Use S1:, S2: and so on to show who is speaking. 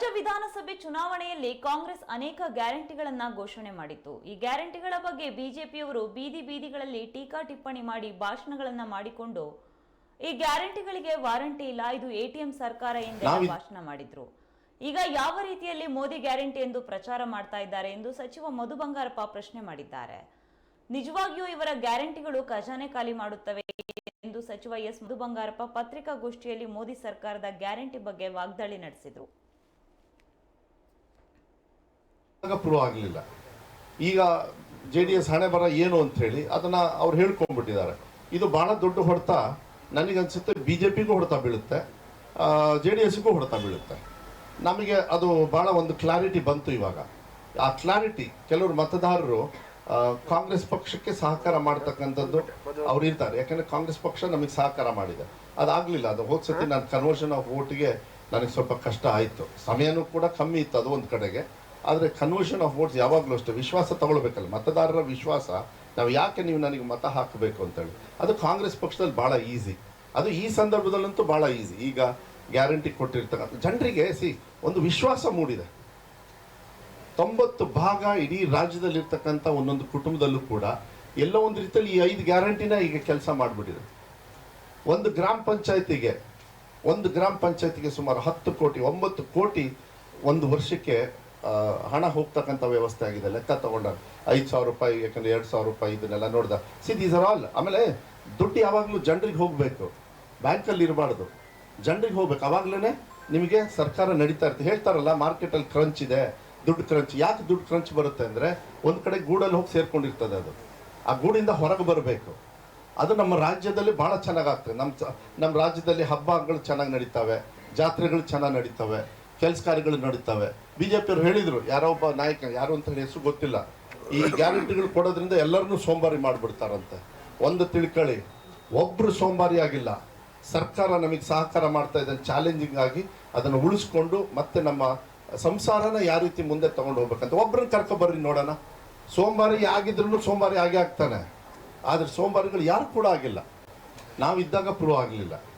S1: ರಾಜ್ಯ ವಿಧಾನಸಭೆ ಚುನಾವಣೆಯಲ್ಲಿ ಕಾಂಗ್ರೆಸ್ ಅನೇಕ ಗ್ಯಾರಂಟಿಗಳನ್ನ ಘೋಷಣೆ ಮಾಡಿತ್ತು. ಈ ಗ್ಯಾರಂಟಿಗಳ ಬಗ್ಗೆ ಬಿಜೆಪಿಯವರು ಬೀದಿ ಬೀದಿಗಳಲ್ಲಿ ಟೀಕಾ ಟಿಪ್ಪಣಿ ಮಾಡಿ ಭಾಷಣಗಳನ್ನ ಮಾಡಿಕೊಂಡು ಈ ಗ್ಯಾರಂಟಿಗಳಿಗೆ ವಾರಂಟಿ ಇಲ್ಲ ಇದು ಎಟಿಎಂ ಸರ್ಕಾರ ಎಂದೆಲ್ಲ ಭಾಷಣ ಮಾಡಿದ್ರು. ಈಗ ಯಾವ ರೀತಿಯಲ್ಲಿ ಮೋದಿ ಗ್ಯಾರಂಟಿ ಎಂದು ಪ್ರಚಾರ ಮಾಡ್ತಾ ಇದ್ದಾರೆ ಎಂದು ಸಚಿವ ಮಧು ಬಂಗಾರಪ್ಪ ಪ್ರಶ್ನೆ ಮಾಡಿದ್ದಾರೆ. ನಿಜವಾಗಿಯೂ ಇವರ ಗ್ಯಾರಂಟಿಗಳು ಖಜಾನೆ ಖಾಲಿ ಮಾಡುತ್ತವೆ ಎಂದು ಸಚಿವ ಎಸ್ ಮಧು ಬಂಗಾರಪ್ಪ ಪತ್ರಿಕಾಗೋಷ್ಠಿಯಲ್ಲಿ ಮೋದಿ ಸರ್ಕಾರದ ಗ್ಯಾರಂಟಿ ಬಗ್ಗೆ ವಾಗ್ದಾಳಿ ನಡೆಸಿದರು.
S2: ಆಗ ಪ್ರೂವ್ ಆಗಲಿಲ್ಲ. ಈಗ ಜೆ ಡಿ ಎಸ್ ಹಣೆ ಬರ ಏನು ಅಂತ ಹೇಳಿ ಅದನ್ನ ಅವ್ರು ಹೇಳ್ಕೊಂಡ್ಬಿಟ್ಟಿದ್ದಾರೆ. ಇದು ಬಹಳ ದೊಡ್ಡ ಹೊಡೆತ. ನನಗನ್ಸುತ್ತೆ ಬಿ ಜೆ ಪಿಗೂ ಹೊಡೆತ ಬೀಳುತ್ತೆ. ಜೆ ಡಿ ಎಸ್ಗೂ ಹೊಡೆತ ಬೀಳುತ್ತೆ. ನಮಗೆ ಅದು ಬಹಳ ಒಂದು ಕ್ಲಾರಿಟಿ ಬಂತು ಇವಾಗ. ಆ ಕ್ಲಾರಿಟಿ ಕೆಲವರು ಮತದಾರರು ಕಾಂಗ್ರೆಸ್ ಪಕ್ಷಕ್ಕೆ ಸಹಕಾರ ಮಾಡ್ತಕ್ಕಂಥದ್ದು ಅವ್ರು ಇರ್ತಾರೆ. ಯಾಕಂದ್ರೆ ಕಾಂಗ್ರೆಸ್ ಪಕ್ಷ ನಮಗೆ ಸಹಕಾರ ಮಾಡಿದೆ. ಅದಾಗ್ಲಿಲ್ಲ. ಅದು ಹೋದ್ ಸತಿ ನಾನು ಕನ್ವರ್ಷನ್ ಆಫ್ ವೋಟಿಗೆ ನನಗೆ ಸ್ವಲ್ಪ ಕಷ್ಟ ಆಯಿತು. ಸಮಯನೂ ಕೂಡ ಕಮ್ಮಿ ಇತ್ತು ಅದು ಒಂದು ಕಡೆಗೆ. ಆದರೆ ಕನ್ವರ್ಷನ್ ಆಫ್ ವೋಟ್ಸ್ ಯಾವಾಗಲೂ ಅಷ್ಟೇ. ವಿಶ್ವಾಸ ತಗೊಳ್ಬೇಕಲ್ಲ. ಮತದಾರರ ವಿಶ್ವಾಸ, ನಾವು ಯಾಕೆ ನೀವು ನನಗೆ ಮತ ಹಾಕಬೇಕು ಅಂತೇಳಿ. ಅದು ಕಾಂಗ್ರೆಸ್ ಪಕ್ಷದಲ್ಲಿ ಭಾಳ ಈಸಿ ಅದು ಈ ಸಂದರ್ಭದಲ್ಲಂತೂ ಭಾಳ ಈಸಿ ಈಗ ಗ್ಯಾರಂಟಿ ಕೊಟ್ಟಿರ್ತಕ್ಕಂಥ ಜನರಿಗೆ ಸಿ ಒಂದು ವಿಶ್ವಾಸ ಮೂಡಿದೆ. ತೊಂಬತ್ತು ಭಾಗ ಇಡೀ ರಾಜ್ಯದಲ್ಲಿರ್ತಕ್ಕಂಥ ಒಂದೊಂದು ಕುಟುಂಬದಲ್ಲೂ ಕೂಡ ಎಲ್ಲೋ ಒಂದು ರೀತಿಯಲ್ಲಿ ಈ ಐದು ಗ್ಯಾರಂಟಿನ ಈಗ ಕೆಲಸ ಮಾಡಿಬಿಟ್ಟಿದೆ. ಒಂದು ಗ್ರಾಮ ಪಂಚಾಯತಿಗೆ, ಒಂದು ಗ್ರಾಮ ಪಂಚಾಯತಿಗೆ ಸುಮಾರು ಹತ್ತು ಕೋಟಿ, ಒಂಬತ್ತು ಕೋಟಿ ಒಂದು ವರ್ಷಕ್ಕೆ ಹಣ ಹೋಗ್ತಕ್ಕಂಥ ವ್ಯವಸ್ಥೆ ಆಗಿದೆ. ಲೆಕ್ಕ ತಗೊಂಡಾಗ ಐದು ಸಾವಿರ ರೂಪಾಯಿ, ಯಾಕಂದ್ರೆ ಎರಡು ಸಾವಿರ ರೂಪಾಯಿ ಇದನ್ನೆಲ್ಲ ನೋಡ್ದ. ಸಿ ದೀಸ್ ಆರ್ ಆಲ್ ಆಮೇಲೆ ದುಡ್ಡು ಯಾವಾಗಲೂ ಜನರಿಗೆ ಹೋಗಬೇಕು. ಬ್ಯಾಂಕಲ್ಲಿ ಇರಬಾರ್ದು. ಜನರಿಗೆ ಹೋಗ್ಬೇಕು. ಅವಾಗ್ಲೇ ನಿಮಗೆ ಸರ್ಕಾರ ನಡೀತಾ ಇರುತ್ತೆ. ಹೇಳ್ತಾರಲ್ಲ, ಮಾರ್ಕೆಟಲ್ಲಿ ಕ್ರಂಚ್ ಇದೆ. ದುಡ್ಡು ಕ್ರಂಚ್ ಯಾಕೆ ದುಡ್ಡು ಕ್ರಂಚ್ ಬರುತ್ತೆ ಅಂದರೆ ಒಂದು ಕಡೆ ಗೂಡಲ್ಲಿ ಹೋಗಿ ಸೇರ್ಕೊಂಡಿರ್ತದೆ ಅದು. ಆ ಗೂಡಿಂದ ಹೊರಗೆ ಬರಬೇಕು. ಅದು ನಮ್ಮ ರಾಜ್ಯದಲ್ಲಿ ಭಾಳ ಚೆನ್ನಾಗಾಗ್ತದೆ. ನಮ್ಮ ನಮ್ಮ ರಾಜ್ಯದಲ್ಲಿ ಹಬ್ಬಗಳು ಚೆನ್ನಾಗಿ ನಡೀತವೆ. ಜಾತ್ರೆಗಳು ಚೆನ್ನಾಗಿ ನಡೀತವೆ. ಕೆಲಸ ಕಾರ್ಯಗಳು ನಡೀತವೆ. ಪಿಯವರು ಹೇಳಿದರು, ಯಾರೋ ಒಬ್ಬ ನಾಯಕ, ಯಾರು ಅಂತ ಹೇಳಿ ಹೆಸರು ಗೊತ್ತಿಲ್ಲ. ಈ ಗ್ಯಾರಂಟಿಗಳು ಕೊಡೋದ್ರಿಂದ ಎಲ್ಲರನ್ನೂ ಸೋಂಬಾರಿ ಮಾಡಿಬಿಡ್ತಾರಂತೆ. ಒಂದು ತಿಳ್ಕೊಳ್ಳಿ ಒಬ್ರು ಸೋಂಬಾರಿ ಆಗಿಲ್ಲ. ಸರ್ಕಾರ ನಮಗೆ ಸಹಕಾರ ಮಾಡ್ತಾ ಇದ್ದಾನೆ ಚಾಲೆಂಜಿಂಗ್ ಆಗಿ ಅದನ್ನು ಉಳಿಸ್ಕೊಂಡು ಮತ್ತೆ ನಮ್ಮ ಸಂಸಾರನ ಯಾವ ರೀತಿ ಮುಂದೆ ತಗೊಂಡು ಹೋಗ್ಬೇಕಂತ. ಒಬ್ರನ್ನ ಕರ್ಕೊಬರ್ರಿ ನೋಡೋಣ. ಸೋಮವಾರಿ ಆಗಿದ್ರು ಸೋಮವಾರಿ ಆಗೇ ಆಗ್ತಾನೆ. ಆದರೆ ಸೋಮವಾರಿಗಳು ಯಾರು ಕೂಡ ಆಗಿಲ್ಲ. ನಾವಿದ್ದಾಗ ಪ್ರೂವ್ ಆಗಲಿಲ್ಲ.